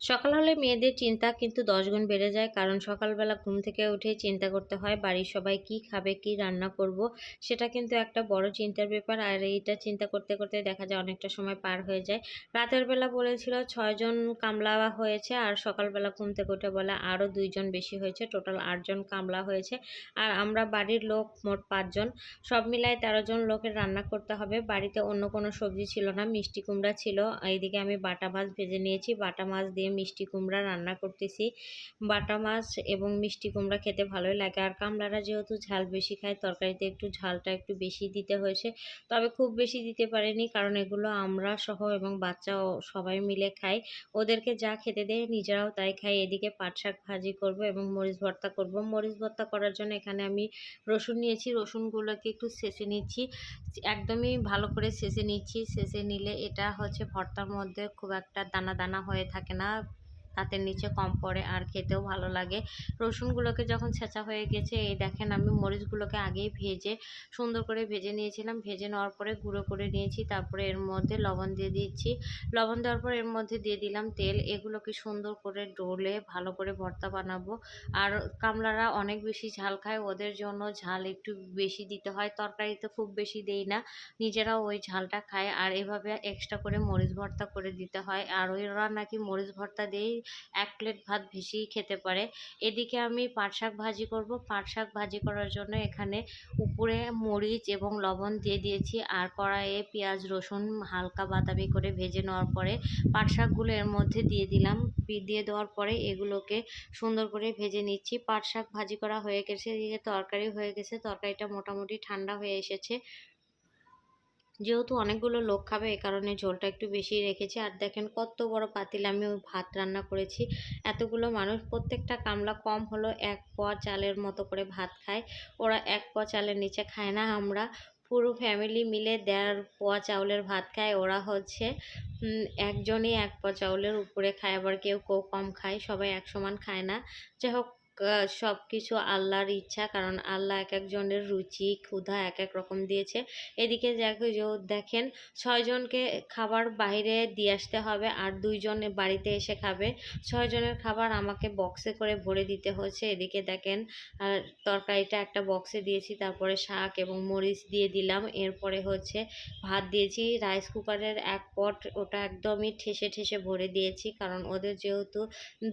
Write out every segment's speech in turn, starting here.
সকাল হলে মেয়েদের চিন্তা কিন্তু দশ গুণ বেড়ে যায়, কারণ সকালবেলা ঘুম থেকে উঠে চিন্তা করতে হয় বাড়ির সবাই কি খাবে, কি রান্না করব, সেটা কিন্তু একটা বড় চিন্তার ব্যাপার। আর এইটা চিন্তা করতে করতে দেখা যায় অনেকটা সময় পার হয়ে যায়। রাতের বেলা বলেছিল ছয়জন কামলা হয়েছে আর সকালবেলা ঘুম থেকে উঠে বলে আরও দুইজন বেশি হয়েছে, টোটাল আটজন কামলা হয়েছে। আর আমরা বাড়ির লোক মোট পাঁচজন সব মিলায় তেরো জন লোকের রান্না করতে হবে। বাড়িতে অন্য কোনো সবজি ছিল না, মিষ্টি কুমড়া ছিল। এইদিকে আমি বাটা মাছ ভেজে নিয়েছি, বাটা মাছ দিয়ে মিষ্টি কুমড়া রান্না করতেছি। বাটা মাছ এবং মিষ্টি কুমড়া খেতে ভালোই লাগে। আর কামলারা যেহেতু ঝাল বেশি খায়, তরকারিতে একটু ঝালটা একটু বেশি দিতে হয়েছে। তবে খুব বেশি দিতে পারিনি কারণ এগুলো আমরা সহ এবং বাচ্চাও সবাই মিলে খাই। ওদেরকে যা খেতে দেয় নিজেরাও তাই খাই এদিকে পাট শাক ভাজি করব এবং মরিচ ভর্তা করব। মরিচ ভর্তা করার জন্য এখানে আমি রসুন নিয়েছি। রসুনগুলোকে একটু শেষে নিচ্ছি। একদমই ভালো করে শেষে নিচ্ছি। শেষে নিলে এটা হচ্ছে ভর্তার মধ্যে খুব একটা দানা দানা হয়ে থাকে না। হাতের নিচে কম পড়ে আর খেতেও ভালো লাগে। রসুনগুলোকে যখন ছেঁচা হয়ে গেছে, এই দেখেন আমি মরিচগুলোকে আগেই ভেজে, সুন্দর করে ভেজে নিয়েছিলাম। ভেজে নেওয়ার পরে গুঁড়ো করে নিয়েছি, তারপরে এর মধ্যে লবণ দিয়ে দিচ্ছি। লবণ দেওয়ার পর এর মধ্যে দিয়ে দিলাম তেল। এগুলোকে সুন্দর করে ডোলে ভালো করে ভর্তা বানাবো। আর কামলারা অনেক বেশি ঝাল খায়, ওদের জন্য ঝাল একটু বেশি দিতে হয়। তরকারিতে খুব বেশি দেই না নিজেরা ওই ঝালটা খায়। আর এভাবে এক্সট্রা করে মরিচ ভর্তা করে দিতে হয়। আর ওরা নাকি মরিচ ভর্তা দিয়েই এক প্লেট ভাত ভেসেই খেতে পারে। এদিকে আমি পাট শাক ভাজি করব। পাট শাক ভাজি করার জন্য এখানে উপরে মরিচ এবং লবণ দিয়ে দিয়েছি আর কড়াইয়ে পেঁয়াজ, রসুন হালকা বাদামি করে ভেজে নেওয়ার পরে পাট শাকগুলো এর মধ্যে দিয়ে দিলাম। দিয়ে দেওয়ার পরে এগুলোকে সুন্দর করে ভেজে নিচ্ছি। পাট শাক ভাজি করা হয়ে গেছে এদিকে তরকারি হয়ে গেছে। তরকারিটা মোটামুটি ঠান্ডা হয়ে এসেছে। যেহেতু অনেকগুলো লোক খাবে এই কারণে ঝোলটা একটু বেশি রেখেছি। আর দেখেন কত বড় পাতিল, আমি ওই ভাত রান্না করেছি। এতগুলো মানুষ, প্রত্যেকটা কামলা কম হলো এক পোয়া চালের মতো করে ভাত খায়। ওরা এক পোয়া চালের নিচে খায় না আমরা। পুরো ফ্যামিলি মিলে দেড় পোয়া চাউলের ভাত খায়। ওরা হচ্ছে একজনই এক পোয়া চাউলের উপরে খায়। আবার কেউ কেউ কম খায়। সবাই এক সমান খায় না। যাই হোক সব কিছু আল্লাহর ইচ্ছা। কারণ আল্লাহ এক একজনের রুচি, ক্ষুধা এক এক রকম দিয়েছে। এদিকে দেখেন ছয়জনকে খাবার বাইরে দিয়ে আসতে হবে আর দুইজন বাড়িতে এসে খাবে। ছয়জনের খাবার আমাকে বক্সে করে ভরে দিতে হচ্ছে এদিকে দেখেন, আর তরকারিটা একটা বক্সে দিয়েছি, তারপরে শাক এবং মরিচ দিয়ে দিলাম। এরপরে হচ্ছে ভাত দিয়েছি রাইস কুকারের এক পট ওটা একদমই ঠেসে ঠেসে ভরে দিয়েছি। কারণ ওদের যেহেতু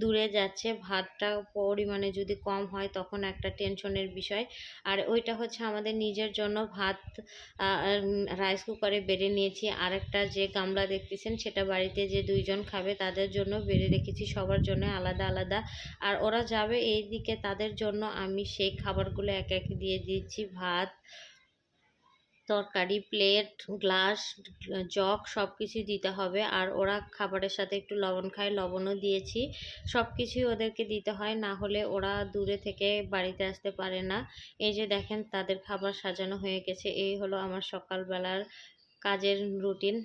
দূরে যাচ্ছে, ভাতটা পরিমাণে যদি কম হয় তখন একটা টেনশনের বিষয়। আর ওইটা হচ্ছে আমাদের নিজের জন্য ভাত রাইস কুকারে বেড়ে নিয়েছি। আর একটা যে গামলা দেখতেছেন সেটা বাড়িতে যে দুইজন খাবে তাদের জন্য বেড়ে রেখেছি। সবার জন্য আলাদা আলাদা। আর ওরা যাবে এই দিকে তাদের জন্য আমি সেই খাবারগুলো এক এক দিয়ে দিচ্ছি, ভাত তরকারি প্লেট গ্লাস জগ সব কিছুই দিতে হবে। আর ওরা খাবারের সাথে একটু লবণ খায়, লবণও দিয়েছি। সব কিছুই ওদেরকে দিতে হয়, না হলে ওরা দূরে থেকে বাড়িতে আসতে পারে না। এই যে দেখেন, তাদের খাবার সাজানো হয়ে গেছে। এই হলো আমার সকালবেলার কাজের রুটিন